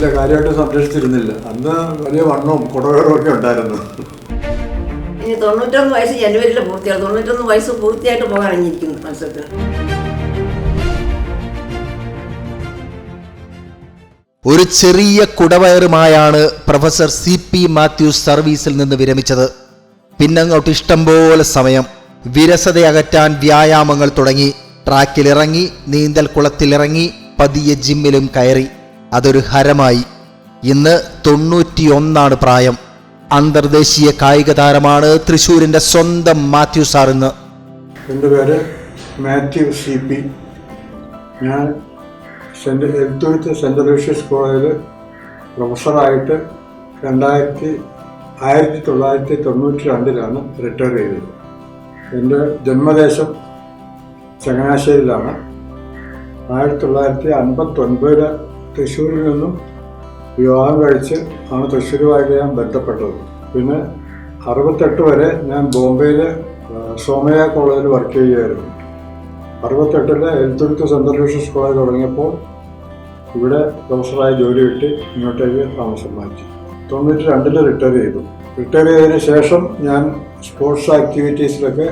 ഇല്ല കാര്യമായിട്ട് സംരക്ഷിച്ചിരുന്നില്ല. അന്ന് വലിയ വണ്ണവും കുടവേറും ഒക്കെ ഉണ്ടായിരുന്നു. ഇനി തൊണ്ണൂറ്റൊന്ന് വയസ്സ് ജനുവരിയിൽ പൂർത്തിയാണ് തൊണ്ണൂറ്റൊന്ന് വയസ്സ് പൂർത്തിയായിട്ട് പോകാൻ അറിഞ്ഞിരിക്കുന്നു മത്സരത്തിന് ഒരു ചെറിയ കുടവയറുമായാണ് പ്രൊഫസർ സി പി മാത്യൂസ് സർവീസിൽ നിന്ന് വിരമിച്ചത്. പിന്നങ്ങോട്ട് ഇഷ്ടം പോലെ സമയം വിരസത അകറ്റാൻ വ്യായാമങ്ങൾ തുടങ്ങി. ട്രാക്കിലിറങ്ങി നീന്തൽ കുളത്തിലിറങ്ങി പതിയെ ജിമ്മിലും കയറി. അതൊരു ഹരമായി. ഇന്ന് തൊണ്ണൂറ്റിയൊന്നാണ് പ്രായം. അന്തർദേശീയ കായിക താരമാണ് തൃശൂരിന്റെ സ്വന്തം മാത്യു സാർ ഇന്ന്. എന്റെ പേര് മാത്യു സി പി. ഞാൻ സെന്റ് എഴുത്തുരുത്ത് സെന്റ് ലൂഷ്യസ് കോളേജിൽ പ്രൊഫസറായിട്ട് രണ്ടായിരത്തി ആയിരത്തി തൊള്ളായിരത്തി തൊണ്ണൂറ്റി രണ്ടിലാണ് റിട്ടയർ ചെയ്തത്. എന്റെ ജന്മദേശം ചങ്ങനാശ്ശേരിയിലാണ്. ആയിരത്തി തൊള്ളായിരത്തി അൻപത്തൊൻപതിൽ തൃശ്ശൂരിൽ നിന്നും വിവാഹം കഴിച്ച് ആണ് തൃശ്ശൂരുമായിട്ട് ഞാൻ ബന്ധപ്പെട്ടത്. പിന്നെ അറുപത്തെട്ട് വരെ ഞാൻ ബോംബെയിലെ സോമയ കോളേജിൽ വർക്ക് ചെയ്യുകയായിരുന്നു. അറുപത്തെട്ടിലെ എഴുത്തുരുത്ത് സെൻട്രൽ ലൂഷ്യസ് കോളേജ് തുടങ്ങിയപ്പോൾ ഇവിടെ പ്രൊഫസറായി ജോലി കിട്ടി ഇങ്ങോട്ടേക്ക് താമസം മാറ്റി. തൊണ്ണൂറ്റി രണ്ടിൽ റിട്ടയർ ചെയ്തു. റിട്ടയർ ചെയ്തതിന് ശേഷം ഞാൻ സ്പോർട്സ് ആക്ടിവിറ്റീസിലൊക്കെ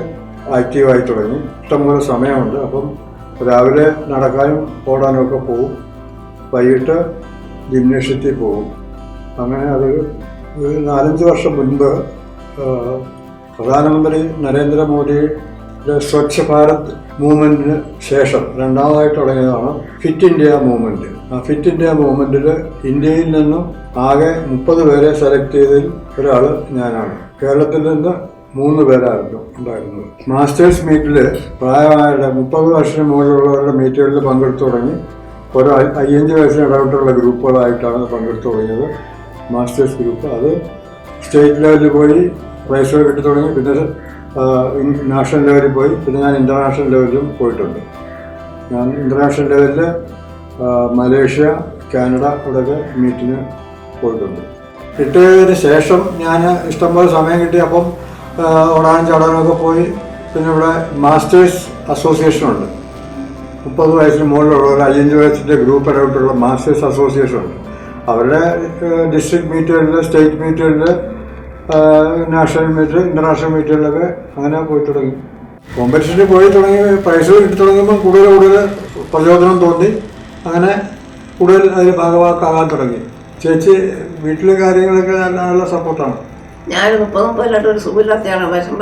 ആക്റ്റീവായി തുടങ്ങി. ഇഷ്ടംപോലെ സമയമുണ്ട്. അപ്പം രാവിലെ നടക്കാനും ഓടാനും ഒക്കെ പോകും. വൈകിട്ട് ജിംനേഷ്യത്തിൽ പോകും. അങ്ങനെ അത് ഒരു നാലഞ്ച് വർഷം മുൻപ് പ്രധാനമന്ത്രി നരേന്ദ്രമോദിയുടെ സ്വച്ഛ് ഭാരത് മൂവ്മെന്റിന് ശേഷം രണ്ടാമതായിട്ട് തുടങ്ങിയതാണ് ഫിറ്റ് ഇന്ത്യ മൂവ്മെന്റ് ആ ഫിറ്റ് ഇന്ത്യ മൂവ്മെന്റിൽ ഇന്ത്യയിൽ നിന്നും ആകെ മുപ്പത് പേരെ സെലക്ട് ചെയ്തതിൽ ഒരാൾ ഞാനാണ്. കേരളത്തിൽ നിന്ന് മൂന്ന് പേരായിരുന്നു ഉണ്ടായിരുന്നത്. മാസ്റ്റേഴ്സ് മീറ്റിൽ പ്രായമായ മുപ്പത് വർഷത്തിന് മുകളിലുള്ളവരുടെ മീറ്റുകളിൽ പങ്കെടുത്തു തുടങ്ങി. അ- അയ്യഞ്ച് വയസ്സിന് ഇടപെട്ടുള്ള ഗ്രൂപ്പുകളായിട്ടാണ് പങ്കെടുത്തു തുടങ്ങിയത്. Masters group. അത് സ്റ്റേറ്റ് ലെവലിൽ പോയി പ്രൈസുകൾ കിട്ടി തുടങ്ങി. പിന്നെ നാഷണൽ ലെവലിൽ പോയി. പിന്നെ ഞാൻ ഇന്റർനാഷണൽ ലെവലിലും പോയിട്ടുണ്ട്. ഞാൻ ഇന്റർനാഷണൽ ലെവലിൽ മലേഷ്യ കാനഡ ഇവിടെയൊക്കെ മീറ്റിന് പോയിട്ടുണ്ട്. കിട്ടിയതിന് ശേഷം ഞാൻ ഇഷ്ടംപോലെ സമയം കിട്ടി. അപ്പം ഓടാനും ചാടാനും ഒക്കെ പോയി. പിന്നെ ഇവിടെ മാസ്റ്റേഴ്സ് അസോസിയേഷൻ ഉണ്ട്. മുപ്പത് വയസ്സിന് മുകളിലുള്ളവർ അയ്യഞ്ച് വയസ്സിന്റെ ഗ്രൂപ്പ് ഇടപെട്ടുള്ള മാസ്റ്റേഴ്സ് അസോസിയേഷൻ ഉണ്ട്. അവരുടെ ഡിസ്ട്രിക്ട് മീറ്റുകളിൽ സ്റ്റേറ്റ് മീറ്റുകളിൽ നാഷണൽ മീറ്റ് ഇന്റർനാഷണൽ മീറ്റുകളിലൊക്കെ അങ്ങനെ പോയി തുടങ്ങി. കോമ്പറ്റീഷനിൽ പോയി തുടങ്ങി പ്രൈസ് കിട്ടി തുടങ്ങുമ്പോൾ കൂടുതൽ കൂടുതൽ പ്രചോദനം തോന്നി. അങ്ങനെ കൂടുതൽ അതിൽ ഭാഗവാക്കാകാൻ തുടങ്ങി. ചേച്ചി വീട്ടിലെ കാര്യങ്ങളൊക്കെ നല്ല സപ്പോർട്ടാണ് ഞാൻ മുപ്പത് മുപ്പതിലായിട്ട് ഒരു സുഖമില്ലാത്തയാണ് വശം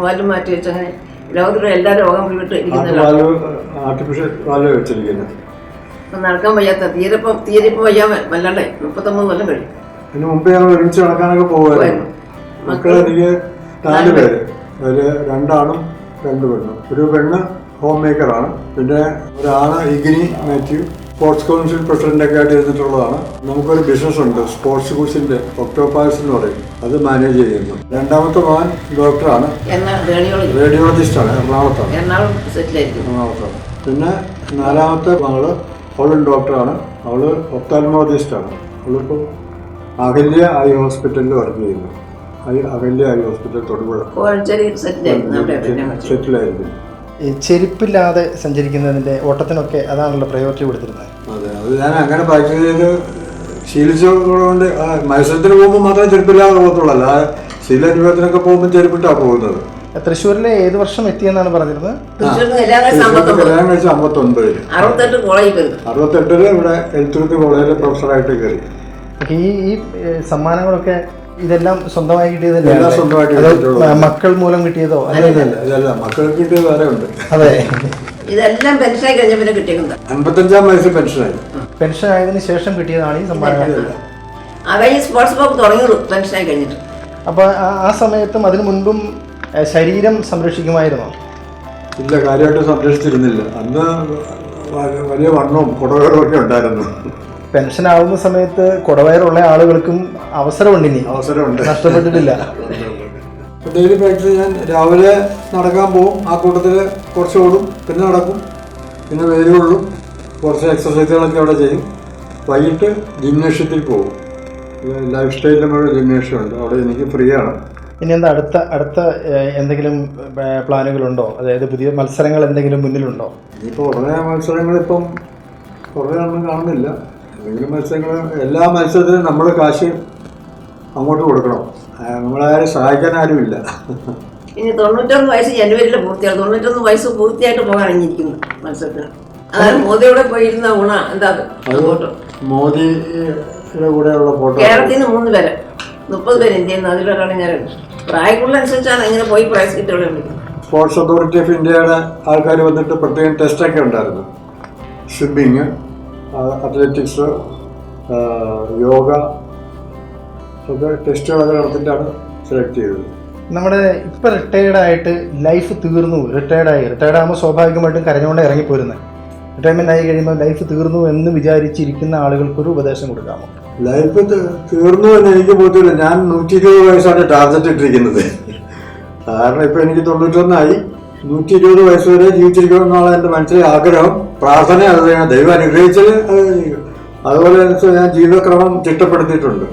പാലും മാറ്റി വെച്ച് അങ്ങനെ ലോകത്തിലെ എല്ലാ രോഗം വിട്ട് ഇരിക്കുന്നില്ല. നടക്കാൻ വയ്യാത്ത തീരെപ്പം തീരെപ്പം വയ്യാൻ വല്ലാണ്ടേ. മുപ്പത്തൊമ്പത് കൊല്ലം കഴിയും അതിന് മുമ്പ് ഞങ്ങൾ ഒരുമിച്ച് നടക്കാനൊക്കെ പോകുമായിരുന്നു. മക്കൾ എനിക്ക് നാല് പേര്. അതിൽ രണ്ടാണും രണ്ട് പെണ്ണും. ഒരു പെണ്ണ് ഹോം മേക്കറാണ് പിന്നെ ഒരാണ് ഇഗ്നി മാത്യു. സ്പോർട്സ് കൗൺസിൽ പ്രസിഡന്റൊക്കെ ആയിട്ട് ഇരുന്നിട്ടുള്ളതാണ്. നമുക്കൊരു ബിസിനസ് ഉണ്ട്. സ്പോർട്സ് ഗുഡ്സിന്റെ ഒക്ടോപാസ് എന്ന് പറയും. അത് മാനേജ് ചെയ്യുന്നു. രണ്ടാമത്തെ മകൻ ഡോക്ടറാണ് റേഡിയോളജിസ്റ്റാണ് എറണാകുളത്താണ്. എറണാകുളത്താണ്. പിന്നെ നാലാമത്തെ മകൾ അവളും ഡോക്ടറാണ് അവൾ ഒപ്താൽമോളജിസ്റ്റാണ് അവളിപ്പോൾ അഹല്യ ഐ ഹോസ്പിറ്റലിൽ വർക്ക് ചെയ്യുന്നു. Ahalya eye hospital Thodupuzha. സെറ്റിലായിരുന്നു ഈ ചെരുപ്പില്ലാതെ സഞ്ചരിക്കുന്നതിന്റെ ഓട്ടത്തിനൊക്കെ അതാണല്ലോ പ്രയോറിറ്റി കൊടുത്തിരുന്നത്. അതെ അത് ഞാൻ അങ്ങനെ പ്രാക്ടീസ് ചെയ്ത് ശീലിച്ചതുകൊണ്ട് ആ, മത്സരത്തിന് പോകുമ്പോൾ മാത്രമേ ചെരുപ്പില്ലാതെ പോകത്തുള്ളൂ. അല്ല ശീലാനുഭവത്തിനൊക്കെ പോകുമ്പോൾ ചെരുപ്പിട്ടാണ് പോകുന്നത്. തൃശ്ശൂരിലെ ഏത് വർഷം എത്തിയെന്നാണ് പറഞ്ഞിരുന്നത്? കല്യാണം കഴിച്ച് അറുപത്തെട്ടിൽ ഇവിടെ എഴുത്തുരുത്ത് കോളേജിലെ പ്രൊഫസറായിട്ട് കയറി. ഈ ഈ സമ്മാനങ്ങളൊക്കെ ഇതെല്ലാം സ്വന്തമായി കിട്ടിയതല്ലേ സ്വന്തമായിട്ട് മക്കൾ മൂലം കിട്ടിയതോ? ഇതല്ല ഇതല്ല മക്കൾക്ക് കിട്ടിയത് വേറെ ഉണ്ട്. അതെ. ഇതെല്ലാം പെൻഷനായി കഴിഞ്ഞ പിന്നെ കിട്ടിയത് അൻപത്തഞ്ചാം വയസ്സിൽ പെൻഷനായി. പെൻഷൻ ആയതിനു ശേഷം കിട്ടിയതാണ് ഈ സമ്മാനം സ്പോർട്സ് തുടങ്ങിയുള്ളൂ പെൻഷനായി കഴിഞ്ഞിട്ട്. അപ്പൊ ആ- ആ സമയത്തും അതിനു മുൻപും ശരീരം സംരക്ഷിക്കുമായിരുന്നോ? ഇല്ല കാര്യമായിട്ട് സംരക്ഷിച്ചിരുന്നില്ല. അന്ന് വലിയ വണ്ണവും കുടകളും ഒക്കെ ഉണ്ടായിരുന്നു. പെൻഷൻ ആവുന്ന സമയത്ത് കുടവയറുള്ള ആളുകൾക്കും അവസരമുണ്ട് ഇനി അവസരമുണ്ട്. നഷ്ടപ്പെട്ടിട്ടില്ല. ഡെയിലി പ്രാക്ടീസ് ഞാൻ രാവിലെ നടക്കാൻ പോകും ആ കൂട്ടത്തിൽ കുറച്ച് ഓടും പിന്നെ നടക്കും. പിന്നെ വെയിൽ കുറച്ച് എക്സസൈസുകളൊക്കെ അവിടെ ചെയ്യും. വൈകിട്ട് ജിംനേഷ്യത്തിൽ പോകും ലൈഫ് സ്റ്റൈലിൽ നമ്മുടെ ജിംനേഷ്യം ഉണ്ട് അവിടെ എനിക്ക് ഫ്രീ ആണ് ഇനി എന്താ അടുത്ത അടുത്ത എന്തെങ്കിലും പ്ലാനുകളുണ്ടോ? അതായത് പുതിയ മത്സരങ്ങൾ എന്തെങ്കിലും മുന്നിലുണ്ടോ? ഇനിയിപ്പോൾ ഉടനെ മത്സരങ്ങളിപ്പം കുറേ ഒന്നും കാണുന്നില്ല. എന്തെങ്കിലും മത്സ്യങ്ങൾ എല്ലാ മത്സ്യത്തിനും നമ്മൾ കാശ് അങ്ങോട്ട് കൊടുക്കണം. നമ്മളാരും സഹായിക്കാൻ ആരുമില്ല. ഇനി തൊണ്ണൂറ്റൊന്ന് വയസ്സ് ജനുവരിയിൽ പൂർത്തിയാണ് തൊണ്ണൂറ്റൊന്ന് വയസ്സ് പൂർത്തിയായിട്ട് പോകാൻ അറിഞ്ഞിരിക്കുന്നു മത്സരത്തിന് അതായത് മോദിയുടെ പോയിരുന്ന ഗുണ എന്താ മോദിയുടെ കൂടെയുള്ള ഫോട്ടോ. കേരളത്തിൽ നിന്ന് മൂന്ന് പേര്. മുപ്പത് പേര് ഇന്ത്യയിൽ നിന്ന്. അതിലൊരാളെ ഞാൻ പ്രായക്കുള്ളനുസരിച്ചാണ് ഇങ്ങനെ പോയി പ്രൈസ് കിട്ടുകൾ സ്പോർട്സ് അതോറിറ്റി ഓഫ് ഇന്ത്യയുടെ ആൾക്കാർ വന്നിട്ട് പ്രത്യേകം ടെസ്റ്റൊക്കെ ഉണ്ടായിരുന്നു. സ്വിമ്മിങ് അത്ലറ്റിക്സ് യോഗ ഒക്കെ ടെസ്റ്റുകളൊക്കെ നടത്തിയിട്ടാണ് സെലക്ട് ചെയ്തത്. നമ്മുടെ ഇപ്പൊ റിട്ടയർഡ് ആയിട്ട് ലൈഫ് തീർന്നു. റിട്ടയർഡ് ആയി. റിട്ടയർഡ് ആകുമ്പോൾ സ്വാഭാവികമായിട്ടും കരഞ്ഞുകൊണ്ട് ഇറങ്ങിപ്പോരുന്നത് റിട്ടയർമെന്റ് ആയി കഴിയുമ്പോൾ ലൈഫ് തീർന്നു എന്ന് വിചാരിച്ചിരിക്കുന്ന ആളുകൾക്കൊരു ഉപദേശം കൊടുക്കാമോ? ലൈഫ് തീർന്നു എന്ന് എനിക്ക് ബോധ്യമില്ല. ഞാൻ നൂറ്റി ഇരുപത് വയസ്സാണ് ടാർഗറ്റ് ഇട്ടിരിക്കുന്നത്. കാരണം ഇപ്പൊ എനിക്ക് തൊണ്ണൂറ്റൊന്നായി നൂറ്റി ഇരുപത് വയസ്സ് വരെ ജീവിച്ചിരിക്കണം എന്നുള്ള എന്റെ മനസ്സിലെ ആഗ്രഹം പ്രാർത്ഥന അത് ദൈവം അനുഗ്രഹിച്ചാൽ അത് ചെയ്യും. അതുപോലെ ഞാൻ ജീവിതക്രമം ചിട്ടപ്പെടുത്തിയിട്ടുണ്ട്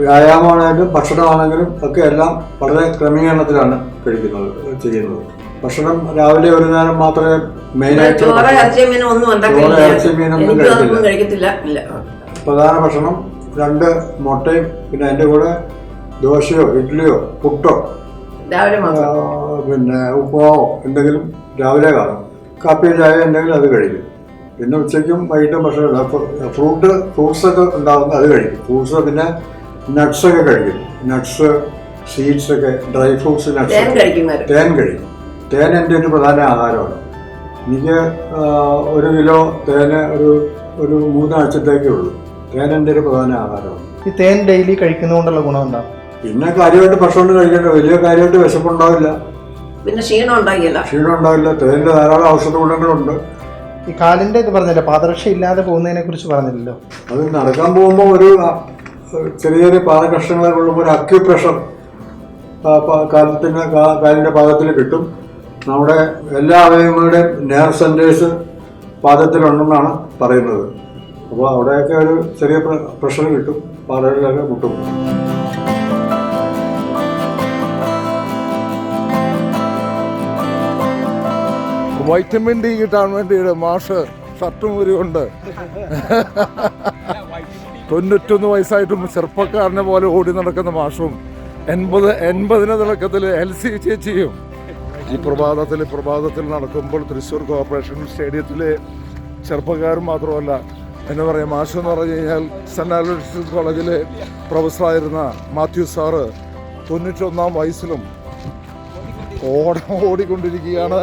വ്യായാമമാണെങ്കിലും ഭക്ഷണമാണെങ്കിലും ഒക്കെ എല്ലാം വളരെ ക്രമീകരണത്തിലാണ് കഴിക്കുന്നത് ചെയ്യുന്നത്. ഭക്ഷണം രാവിലെ ഒരു നേരം മാത്രമേ മെയിനായിട്ട് ചോറ് ഇറച്ചി, മീനൊന്നും. കഴിക്കത്തില്ല. പ്രധാന ഭക്ഷണം രണ്ട് മുട്ടയും പിന്നെ അതിന്റെ കൂടെ ദോശയോ ഇഡ്ഡലിയോ പുട്ടോ രാവിലെ പിന്നെ ഉപ്പോ എന്തെങ്കിലും രാവിലെ കാണും. കാപ്പി ചായ എന്തെങ്കിലും അത് കഴിക്കും. പിന്നെ ഉച്ചയ്ക്കും വൈകിട്ടും ഭക്ഷണം ഫ്രൂട്ട് ഫ്രൂട്ട്സ് ഒക്കെ ഉണ്ടാകുന്ന അത് കഴിക്കും. ഫ്രൂട്ട്സ് പിന്നെ നട്ട്സ് ഒക്കെ കഴിക്കും. നട്ട്സ് സീഡ്സ് ഒക്കെ ഡ്രൈ ഫ്രൂട്ട്സ് നട്ട്സ് തേൻ കഴിക്കും തേൻ എന്റെ ഒരു പ്രധാന ആഹാരമാണ്. എനിക്ക് ഒരു കിലോ തേന് ഒരു ഒരു മൂന്നാഴ്ചത്തേക്കേ ഉള്ളൂ. തേൻ എന്റെ ഒരു പ്രധാന ആഹാരമാണ്. ഈ തേൻ ഡെയിലി കഴിക്കുന്നതുകൊണ്ടുള്ള ഗുണം എന്താ? പിന്നെ കാര്യമായിട്ട് ഭക്ഷണം കഴിക്കേണ്ട. വലിയ കാര്യമായിട്ട് വിശപ്പുണ്ടാവില്ല. പിന്നെ ക്ഷീണം ഉണ്ടാകില്ല. ക്ഷീണം ഉണ്ടാവില്ല തേനിന്റെ ധാരാളം ഔഷധ ഗുണങ്ങളുണ്ട്. ഈ കാലിന്റെ ഇത് പറഞ്ഞില്ല? പാദരക്ഷ ഇല്ലാതെ പോകുന്നതിനെ കുറിച്ച് പറഞ്ഞില്ലല്ലോ? അത് നടക്കാൻ പോകുമ്പോൾ ഒരു ചെറിയ ചെറിയ പാദകഷ്ണങ്ങളെ കൊള്ളുമ്പോൾ ഒരു അക്യു പ്രഷർ കാലത്തിന് കാലിന്റെ പാദത്തിൽ കിട്ടും. നമ്മുടെ എല്ലാ അവയവങ്ങളുടെയും നെയർ സെന്റേഴ്സ് പാദത്തിലുണ്ടെന്നാണ് പറയുന്നത്. അപ്പോൾ അവിടെയൊക്കെ ഒരു ചെറിയ പ്രഷർ കിട്ടും. പാതകളിലൊക്കെ മുട്ടും. വൈറ്റമിൻ ഡി കിട്ടാൻ വേണ്ടിയിട്ട് മാഷ് ഷർട്ടും കൊണ്ട് തൊണ്ണൂറ്റൊന്ന് വയസ്സായിട്ടും ചെറുപ്പക്കാരനെ പോലെ ഓടി നടക്കുന്ന മാഷും എൺപത് എൺപതിന് തിളക്കത്തിൽ എൽ സി ചേച്ചിയും ഈ പ്രഭാതത്തിൽ പ്രഭാതത്തിൽ നടക്കുമ്പോൾ തൃശ്ശൂർ കോർപ്പറേഷൻ സ്റ്റേഡിയത്തിലെ ചെറുപ്പക്കാരും മാത്രമല്ല എന്ന് പറയാം മാഷ് എന്ന് പറഞ്ഞു കഴിഞ്ഞാൽ സെന്റ് ആൽബർട്ട്സ് കോളേജിലെ പ്രൊഫസറായിരുന്ന മാത്യു സാറ് തൊണ്ണൂറ്റൊന്നാം വയസ്സിലും ഓടം ഓടിക്കൊണ്ടിരിക്കുകയാണ്.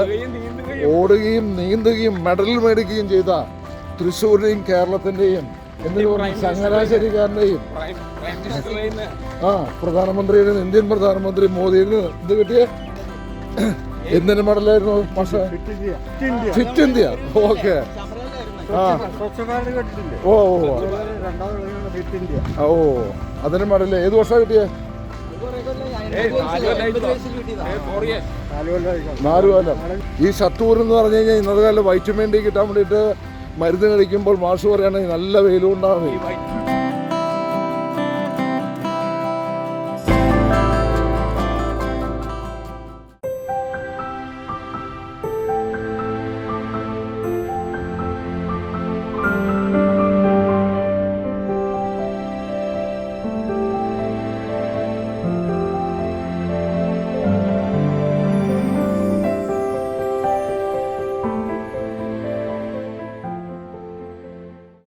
ഓടുകയും നീന്തുകയും. മെഡൽ മേടിക്കുകയും ചെയ്ത തൃശ്ശൂരിന്റെയും കേരളത്തിന്റെയും പറഞ്ഞു ചങ്ങനാശ്ശേരിക്കാരന്റെയും ആ പ്രധാനമന്ത്രിയുടെ ഇന്ത്യൻ പ്രധാനമന്ത്രി മോദിയിൽ ഇത് കിട്ടിയ? എന്തിനു മെഡലായിരുന്നു പക്ഷേ ഫിറ്റ് ഇന്ത്യ ഓക്കെ. ആ. ഓ ഓ ഓ. അതിന് മെഡൽ ഏത് വർഷമാണ് കിട്ടിയേ? നാല് കൊല്ലം ഈ സത്തൂർ എന്ന് പറഞ്ഞു കഴിഞ്ഞാൽ ഇന്നത്തെ കാലം വൈറ്റമിൻ ഡി കിട്ടാൻ വേണ്ടിയിട്ട് മരുന്ന് കഴിക്കുമ്പോൾ മാഷ് പറയുകയാണെങ്കിൽ നല്ല വെയിലും ഉണ്ടാകും.